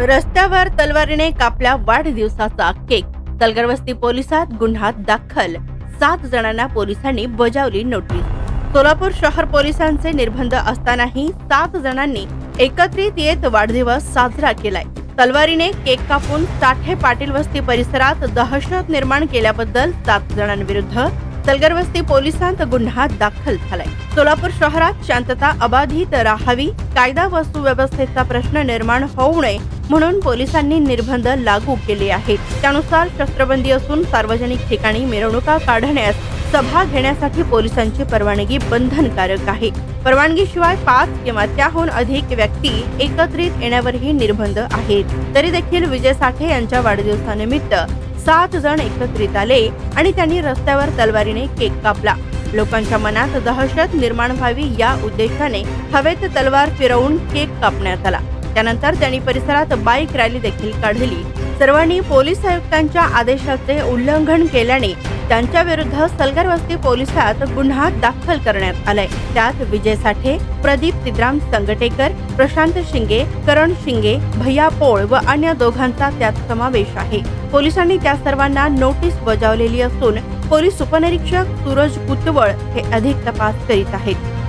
रस्त्यावर तलवारीने कापला वाढदिवसाचा केक. तलगरवस्ती पोलिसात गुन्हा दाखल. सात जणांना पोलिसांनी बजावली नोटीस. सोलापूर शहर पोलिसांचे निर्बंध असतानाही सात जणांनी एकत्रित येत वाढदिवस साजरा केलाय. तलवारीने केक कापून साठे पाटील वस्ती परिसरात दहशत निर्माण केल्याबद्दल सात जणांविरुद्ध तलगरवस्ती पोलिसांत गुन्हा दाखल झालाय. सोलापूर शहरात शांतता अबाधित राहावी कायदा व सुव्यवस्थेचा प्रश्न निर्माण होऊ नये म्हणून पोलिसांनी निर्बंध लागू केले आहेत. त्यानुसार शस्त्रबंदी असून सार्वजनिक ठिकाणी मिरवणुका काढण्यास सभा घेण्यासाठी पोलिसांची परवानगी बंधनकारक आहे. परवानगीशिवाय पाच किंवा त्याहून अधिक व्यक्ती एकत्रित येण्यावरही निर्बंध आहेत. तरी देखील विजय साठे यांच्या वाढदिवसानिमित्त सात जण एकत्रित आले आणि त्यांनी रस्त्यावर तलवारीने केक कापला. लोकांच्या मनात दहशत निर्माण व्हावी या उद्देशाने हवेत तलवार फिरवून केक कापण्यात आला. त्यानंतर त्यांनी परिसरात बाईक रॅली देखील काढली. सर्वांनी पोलीस आयुक्तांच्या आदेशाचे उल्लंघन केल्याने त्यांच्या विरुद्ध सलगर वस्ती पोलिसात गुन्हा दाखल करण्यात आलाय. त्यात विजय साठे प्रदीप तिद्राम संगटेकर प्रशांत शिंगे करण शिंगे भैया पोळ व अन्य दोघांचा त्यात समावेश आहे. पोलिसांनी त्या सर्वांना नोटीस बजावलेली असून पोलीस उपनिरीक्षक सूरज कुतवळ हे अधिक तपास करीत आहेत.